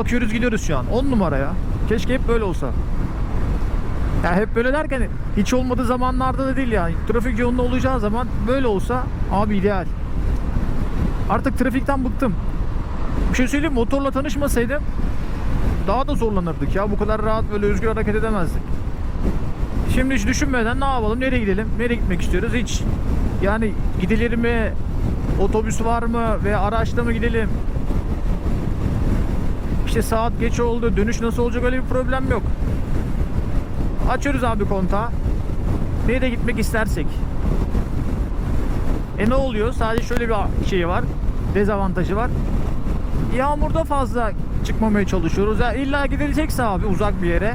akıyoruz gidiyoruz şu an. 10 numara ya. Keşke hep böyle olsa. Ya hep böyle derken hiç olmadığı zamanlarda da değil yani. Trafik yoğunluğu olacağı zaman böyle olsa abi ideal. Artık trafikten bıktım. Bir şey söyleyeyim motorla tanışmasaydım daha da zorlanırdık ya. Bu kadar rahat böyle özgür hareket edemezdik. Şimdi hiç düşünmeden ne yapalım? Nereye gidelim? Nereye gitmek istiyoruz? Hiç. Yani gidilir mi? Otobüs var mı? Veya araçla mı gidelim? İşte saat geç oldu. Dönüş nasıl olacak öyle bir problem yok. Açıyoruz abi kontağı. Nereye gitmek istersek. E ne oluyor? Sadece şöyle bir şey var. Dezavantajı var. Yağmurda fazla çıkmamaya çalışıyoruz. Ya illa gidilecekse abi uzak bir yere.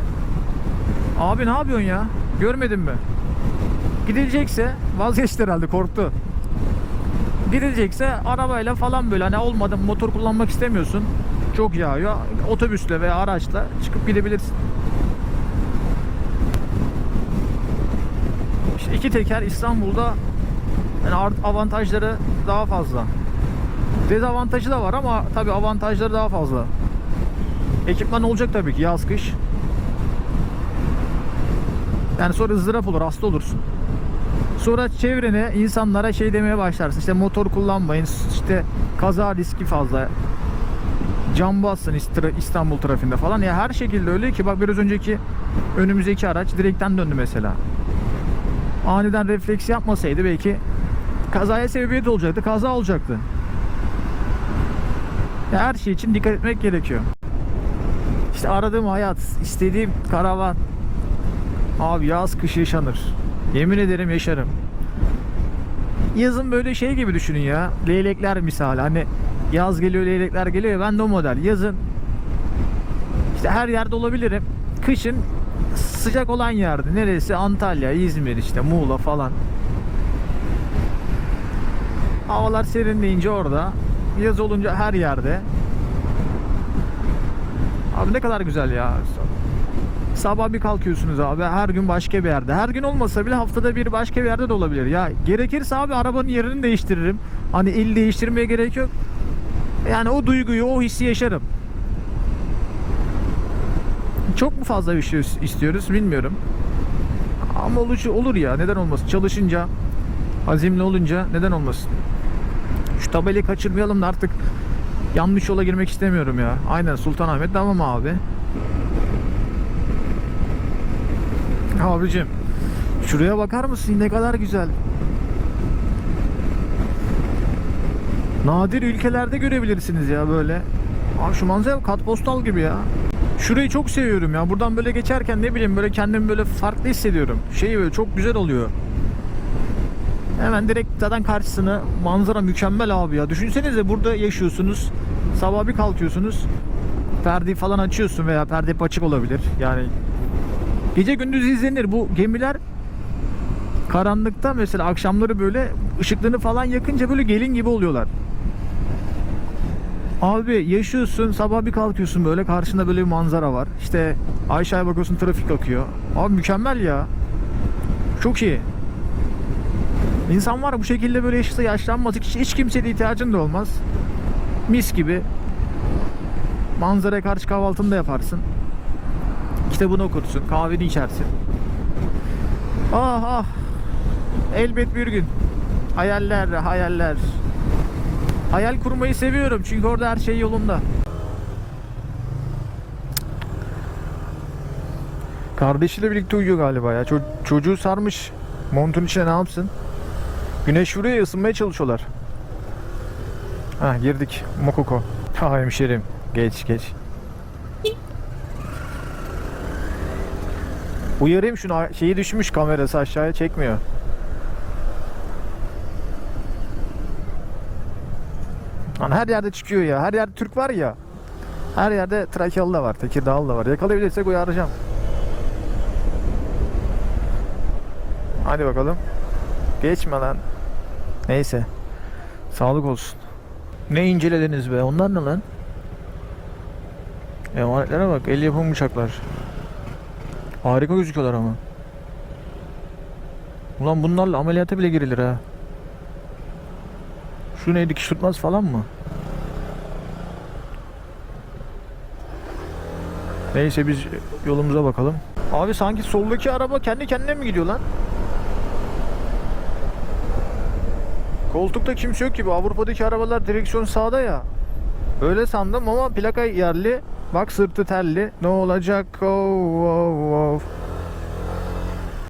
Abi ne yapıyorsun ya? Görmedin mi? Gidilecekse vazgeçti herhalde korktu. Gidilecekse arabayla falan böyle hani olmadı motor kullanmak istemiyorsun. Çok yağıyor. Otobüsle veya araçla çıkıp gidebilirsin. İşte iki teker İstanbul'da yani avantajları daha fazla. Dezavantajı da var ama tabi avantajları daha fazla. Ekipman olacak tabii ki yaz kış. Yani sonra ızdırap olur, hasta olursun. Sonra çevrene, insanlara şey demeye başlarsın. İşte motor kullanmayın, işte kaza riski fazla. Cam bassın İst- İstanbul trafiğinde falan. Ya her şekilde öyle ki bak biraz önceki önümüzdeki araç direkten döndü mesela. Aniden refleks yapmasaydı belki kazaya sebebiyet olacaktı, kaza olacaktı. Ya her şey için dikkat etmek gerekiyor. İşte aradığım hayat, istediğim karavan. Abi yaz kış yaşanır. Yemin ederim yaşarım. Yazın böyle şey gibi düşünün ya. Leylekler misali. Hani yaz geliyor leylekler geliyor ya ben de o model. Yazın işte her yerde olabilirim. Kışın sıcak olan yerde. Neresi? Antalya, İzmir işte Muğla falan. Havalar serinleyince orada. Yaz olunca her yerde. Abi ne kadar güzel ya. Sabah bir kalkıyorsunuz abi her gün başka bir yerde. Her gün olmasa bile haftada bir başka bir yerde de olabilir. Ya gerekirse abi arabanın yerini değiştiririm. Hani il değiştirmeye gerek yok. Yani o duyguyu, o hissi yaşarım. Çok mu fazla bir şey istiyoruz bilmiyorum. Ama olur, olur ya neden olmasın. Çalışınca, azimli olunca neden olmasın. Şu tabelayı kaçırmayalım da artık yanlış yola girmek istemiyorum ya. Aynen Sultanahmet tamam abi. Abicim şuraya bakar mısın ne kadar güzel. Nadir ülkelerde görebilirsiniz ya böyle. Abi şu manzara katpostal gibi ya. Şurayı çok seviyorum ya. Buradan böyle geçerken ne bileyim böyle kendimi böyle farklı hissediyorum. Şey böyle çok güzel oluyor. Hemen direkt zaten karşısına manzara mükemmel abi ya. Düşünsenize burada yaşıyorsunuz. Sabah bir kalkıyorsunuz. Perdeyi falan açıyorsun veya perde hep açık olabilir. Yani gece gündüz izlenir. Bu gemiler karanlıkta mesela akşamları böyle ışıklarını falan yakınca böyle gelin gibi oluyorlar. Abi yaşıyorsun sabah bir kalkıyorsun böyle karşında böyle bir manzara var. İşte aşağıya bakıyorsun trafik akıyor. Abi mükemmel ya. Çok iyi. İnsan var bu şekilde böyle yaşasa yaşlanmaz. Hiç, hiç kimseye ihtiyacın da olmaz. Mis gibi. Manzaraya karşı kahvaltını da yaparsın. Kitabını okursun. Kahveni içersin. Ah ah. Elbet bir gün. Hayaller, hayaller. Hayal kurmayı seviyorum çünkü orada her şey yolunda. Kardeşiyle birlikte uyuyor galiba ya. Ço- çocuğu sarmış. Montun içine ne yapsın? Güneş vuruyor ya ısınmaya çalışıyorlar. Ha girdik. Mokoko. Ha hemşerim. Geç geç. Uyarayım şunu şeyi düşmüş kamerası aşağıya çekmiyor. Lan her yerde çıkıyor ya. Her yerde Türk var ya. Her yerde Trakyalı da var, Tekirdağlı da var. Yakalayabilirsek uyaracağım. Hadi bakalım. Geçme lan. Neyse. Sağlık olsun. Ne incelediniz be? Onlar ne lan? Emanetlere bak. El yapımı bıçaklar. Harika gözüküyorlar ama. Ulan bunlarla ameliyata bile girilir ha. Şu ne dikiş tutmaz falan mı? Neyse biz yolumuza bakalım. Abi sanki soldaki araba kendi kendine mi gidiyor lan? Koltukta kimse yok gibi. Avrupa'daki arabalar direksiyon sağda ya. Öyle sandım ama plaka yerli. Bak sırtı telli. Ne olacak? Oh, oh, oh.